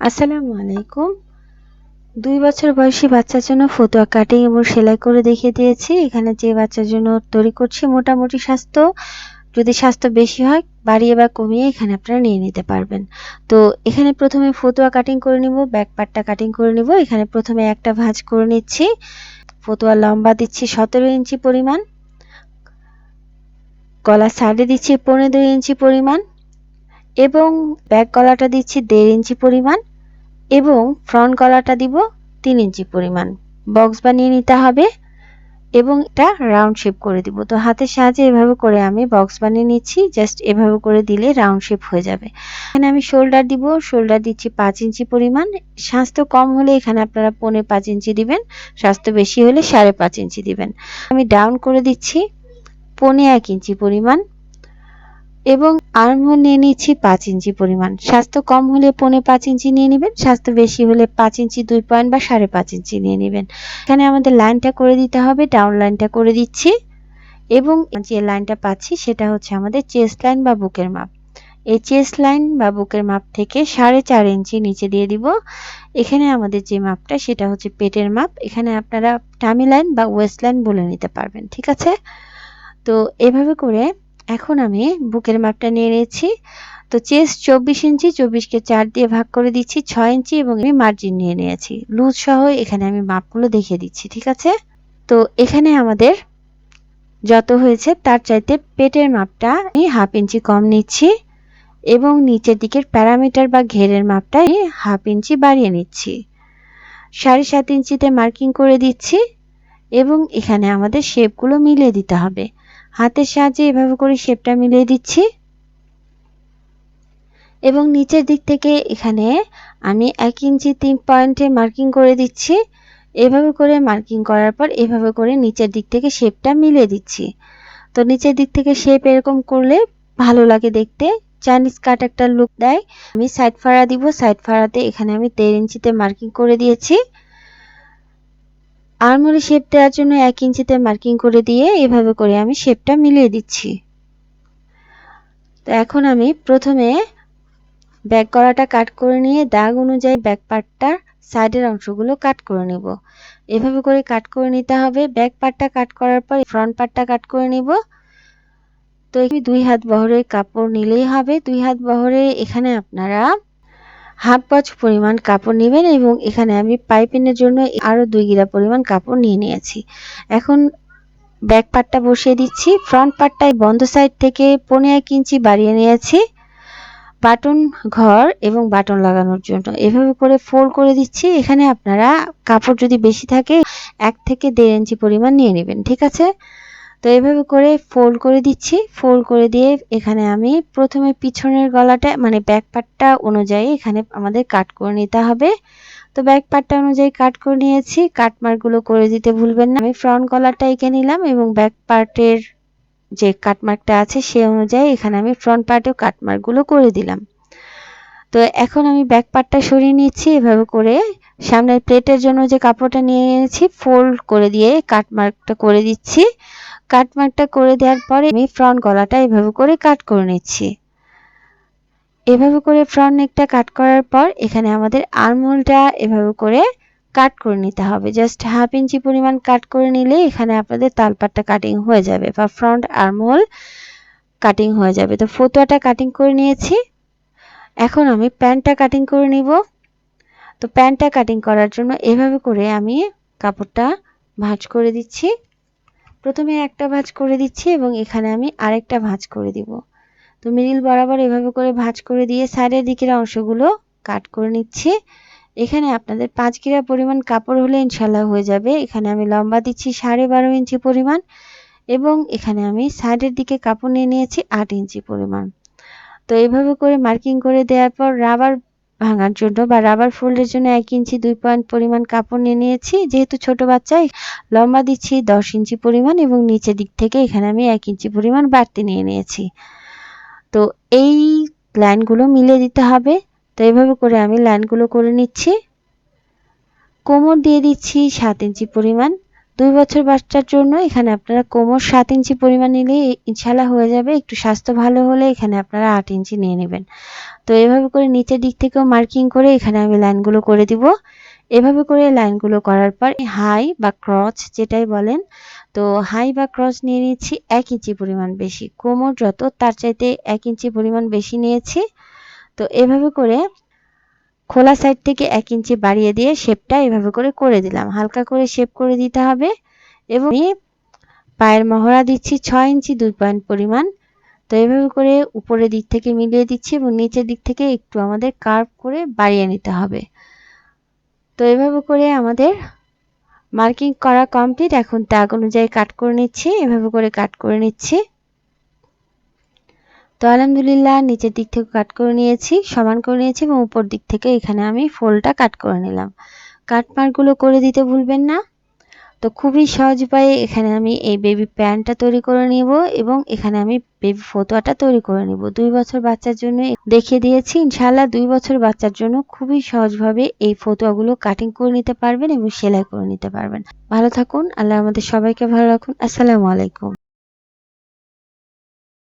আসসালামু আলাইকুম। দুই বছর বয়সী বাচ্চার জন্য ফতুয়া কাটিং এবং সেলাই করে দেখিয়ে দিয়েছি। এখানে যে বাচ্চার জন্য তৈরি করছি মোটামুটি স্বাস্থ্য, যদি স্বাস্থ্য বেশি হয়, বাড়িয়ে বা কমিয়ে এখানে আপনারা নিয়ে নিতে পারবেন। তো এখানে প্রথমে ফতুয়া কাটিং করে নিব ব্যাক পার্টটা কাটিং করে নিব। এখানে প্রথমে একটা ভাঁজ করে নিচ্ছি। ফতুয়া লম্বা দিচ্ছি সতেরো ইঞ্চি পরিমাণ। গলার সাইডে দিচ্ছি পনেরো ইঞ্চি পরিমাণ এবং ব্যাক গলাটা দিচ্ছি দেড় ইঞ্চি পরিমাণ। এবং ফ্রন্ট গলাটা দিব তিন ইঞ্চি পরিমাণ। বক্স বানিয়ে নিতে হবে এবং এটা রাউন্ড শেপ করে দিব। তো হাতের সাহায্যে এভাবে করে আমি বক্স বানিয়ে নিচ্ছি জাস্ট এভাবে করে দিলে রাউন্ড শেপ হয়ে যাবে। এখানে আমি শোল্ডার দিব শোল্ডার দিচ্ছি পাঁচ ইঞ্চি পরিমাণ। স্বাস্থ্য কম হলে এখানে আপনারা পৌনে পাঁচ ইঞ্চি দিবেন, স্বাস্থ্য বেশি হলে সাড়ে পাঁচ ইঞ্চি দিবেন। আমি ডাউন করে দিচ্ছি, পৌনে এক ইঞ্চি পরিমাণ। এবং আর্মহোল নিয়ে নিচ্ছি পাঁচ ইঞ্চি পরিমাণ। স্বাস্থ্য কম হলে পৌনে পাঁচ ইঞ্চি নিয়ে নেবেন, স্বাস্থ্য বেশি হলে পাঁচ ইঞ্চি, দুই পয়েন্ট বা সাড়ে পাঁচ ইঞ্চি নিয়ে নেবেন। এখানে আমাদের লাইনটা করে দিতে হবে, ডাউন লাইনটা করে দিচ্ছি এবং যে লাইনটা পাচ্ছি সেটা হচ্ছে আমাদের চেস্ট লাইন বা বুকের মাপ। এই চেস্ট লাইন বা বুকের মাপ থেকে সাড়ে চার ইঞ্চি নিচে দিয়ে দিব। এখানে আমাদের যে মাপটা সেটা হচ্ছে পেটের মাপ। এখানে আপনারা টামি লাইন বা ওয়েস্ট লাইন বলে নিতে পারবেন, ঠিক আছে? তো এভাবে করে এখন আমি বুকের মাপটা নিয়ে নিয়েছি। তো চেস্ট চব্বিশ ইঞ্চি, চব্বিশকে চার দিয়ে ভাগ করে দিচ্ছি, ছয় ইঞ্চি এবং আমি মার্জিন নিয়ে নিয়েছি। লুজ সহ এখানে আমি মাপগুলো দেখিয়ে দিচ্ছি, ঠিক আছে? তো এখানে আমাদের যত হয়েছে তার চাইতে পেটের মাপটা আমি হাফ ইঞ্চি কম নিচ্ছি এবং নিচের দিকের প্যারামিটার বা ঘেরের মাপটা আমি হাফ ইঞ্চি বাড়িয়ে নিচ্ছি। সাড়ে সাত ইঞ্চিতে মার্কিং করে দিচ্ছি এবং এখানে আমাদের শেপগুলো মিলিয়ে দিতে হবে। হাতের সাহায্যে এভাবে করে শেপটা মিলিয়ে দিচ্ছি। এবং নিচের দিক থেকে এখানে আমি এক ইঞ্চি তিন পয়েন্টে মার্কিং করে দিচ্ছি। এভাবে করে মার্কিং করার পর এভাবে করে নিচের দিক থেকে শেপটা মিলিয়ে দিচ্ছি। তো নিচের দিক থেকে শেপ এরকম করলে ভালো লাগে দেখতে। চাইনিজ কাট একটা লুক দেয়। আমি সাইড ফাড়া দিব। সাইড ফাড়াতে এখানে আমি দেড় ইঞ্চিতে মার্কিং করে দিয়েছি। আরমোলি শেপ দেওয়ার জন্য এক ইঞ্চিতে মার্কিং করে দিয়ে এভাবে করে আমি শেপটা মিলিয়ে দিচ্ছি। তো এখন আমি প্রথমে ব্যাক গলাটা কাট করে নিয়ে দাগ অনুযায়ী ব্যাক পার্টটার সাইডের অংশগুলো কাট করে নেব। এভাবে করে কাট করে নিতে হবে। ব্যাক পার্টটা কাট করার পর ফ্রন্ট পার্টটা কাট করে নিব। তো দুই হাত বহরের কাপড় নিলেই হবে। দুই হাত বহরে এখানে আপনারা হাফ গজ পরিমাণ কাপড় নেবেন এবং এখানে আমি পাইপিনের জন্য আরও দুই গিরা পরিমাণ কাপড় নিয়ে নিয়েছি। এখন ব্যাক পার্টটা বসিয়ে দিচ্ছি। ফ্রন্ট পার্টটাই বন্ধ সাইড থেকে পনেরো এক ইঞ্চি বাড়িয়ে নিয়েছি। বাটন ঘর এবং বাটন লাগানোর জন্য। এভাবে করে ফোল্ড করে দিচ্ছি। এখানে আপনারা কাপড় যদি বেশি থাকে, এক থেকে দেড় ইঞ্চি পরিমাণ নিয়ে নেবেন। ঠিক আছে? তো এভাবে করে ফোল্ড করে দিচ্ছি। ফোল্ড করে দিয়ে এখানে আমি প্রথমে পিছনের গলাটা মানে ব্যাক পার্টটা অনুযায়ী এখানে আমাদের কাট করে নিতে হবে। তো ব্যাক পার্টটা অনুযায়ী কাট করে নিয়েছি। কাটমার্কগুলো করে দিতে ভুলবেন না। আমি ফ্রন্ট গলাটা এঁকে নিলাম এবং ব্যাক পার্টের যে কাটমার্কটা আছে সে অনুযায়ী এখানে আমি ফ্রন্ট পার্টেও কাটমার্কগুলো করে দিলাম। তো এখন আমি ব্যাক পার্টটা সরিয়ে নিচ্ছি। এভাবে করে সামনের প্লেটের জন্য যে কাপড়টা নিয়ে নিয়েছি ফোল্ড করে দিয়ে কাটমার্কটা করে দিচ্ছি। কাটমার্কটা করে দেওয়ার পরে আমি ফ্রন্ট গলাটা এভাবে করে কাট করে নিচ্ছি। এভাবে করে ফ্রন্ট নেকটা কাট করার পর এখানে আমাদের আর্মহোলটা এভাবে করে কাট করে নিতে হবে। জাস্ট হাফ ইঞ্চি পরিমাণ কাট করে নিলে এখানে আপনাদের তালপাটটা কাটিং হয়ে যাবে বা ফ্রন্ট আর্মহোল কাটিং হয়ে যাবে। তো ফতুয়াটা কাটিং করে নিয়েছি। এখন আমি প্যান্টটা কাটিং করে নিব। তো প্যান্টটা কাটিং করার জন্য এভাবে করে আমি কাপড়টা ভাঁজ করে দিচ্ছি। প্রথমে একটা ভাঁজ করে দিচ্ছি এবং এখানে আমি আরেকটা ভাঁজ করে দিব। তো মিডিল বরাবর এভাবে করে ভাঁজ করে দিয়ে সাইডের দিকের অংশগুলো কাট করে নিচ্ছি। এখানে আপনাদের পাঁচ গিরা পরিমাণ কাপড় হলে ইনশাল্লাহ হয়ে যাবে। এখানে আমি লম্বা দিচ্ছি সাড়ে বারো ইঞ্চি পরিমাণ এবং এখানে আমি সাইডের দিকে কাপড় নিয়ে নিয়েছি আট ইঞ্চি পরিমাণ। তো এইভাবে করে মার্কিং করে দেওয়ার পর রাবার ভাঙার জন্য বা রাবার ফোল্ডের জন্য এক ইঞ্চি দুই পয়েন্ট পরিমাণ কাপড় নিয়ে নিয়েছি। যেহেতু ছোট বাচ্চাই লম্বা দিচ্ছি, দশ ইঞ্চি পরিমাণ এবং নিচের দিক থেকে এখানে আমি এক ইঞ্চি পরিমাণ বাড়তি নিয়ে নিয়েছি। তো এই লাইনগুলো মিলে দিতে হবে। তো এইভাবে করে আমি লাইনগুলো করে নিচ্ছি। কোমর দিয়ে দিচ্ছি সাত ইঞ্চি পরিমাণ। দুই বছর বাচ্চার জন্য এখানে আপনারা কোমর সাত ইঞ্চি পরিমাণ নিলে ইনশাল্লাহ হয়ে যাবে। একটু স্বাস্থ্য ভালো হলে এখানে আপনারা আট ইঞ্চি নিয়ে নেবেন। তো এভাবে করে নিচের দিক থেকেও মার্কিং করে এখানে আমি লাইনগুলো করে দিব। এভাবে করে লাইনগুলো করার পর হাই বা ক্রচ যেটাই বলেন, তো হাই বা ক্রস নিয়ে নিচ্ছি এক ইঞ্চি পরিমাণ বেশি। কোমর যত, তার চাইতে এক ইঞ্চি পরিমাণ বেশি নিয়েছি। তো এভাবে করে খোলা সাইড থেকে এক ইঞ্চি বাড়িয়ে দিয়ে শেপটা এভাবে করে করে দিলাম। হালকা করে শেপ করে দিতে হবে এবং পায়ের মহড়া দিচ্ছি ছয় ইঞ্চি দুই পয়েন্ট পরিমাণ। তো এভাবে করে উপরের দিক থেকে মিলিয়ে দিচ্ছি এবং নিচের দিক থেকে একটু আমাদের কার্ভ করে বাড়িয়ে নিতে হবে। তো এভাবে করে আমাদের মার্কিং করা কমপ্লিট এখন দাগ অনুযায়ী কাট করে নিচ্ছি। এভাবে করে কাট করে নিচ্ছি। তো আলহামদুলিল্লাহ নিচের দিক থেকে কাট করে নিয়েছি, সমান করে নিয়েছি এবং উপর দিক থেকে এখানে আমি ফোলটা কাট করে নিলাম। কাট মার্কগুলো করে দিতে ভুলবেন না। তো খুবই সহজ উপায়ে এখানে আমি এই বেবি প্যান্টটা তৈরি করে নিব এবং এখানে আমি বেবি ফতোয়াটা তৈরি করে নিব। দুই বছর বাচ্চার জন্য দেখিয়ে দিয়েছি ইনশাল্লাহ দুই বছর বাচ্চার জন্য খুবই সহজভাবে এই ফতোয়াগুলো কাটিং করে নিতে পারবেন এবং সেলাই করে নিতে পারবেন। ভালো থাকুন, আল্লাহ আমাদের সবাইকে ভালো রাখুন। আসসালামু আলাইকুম।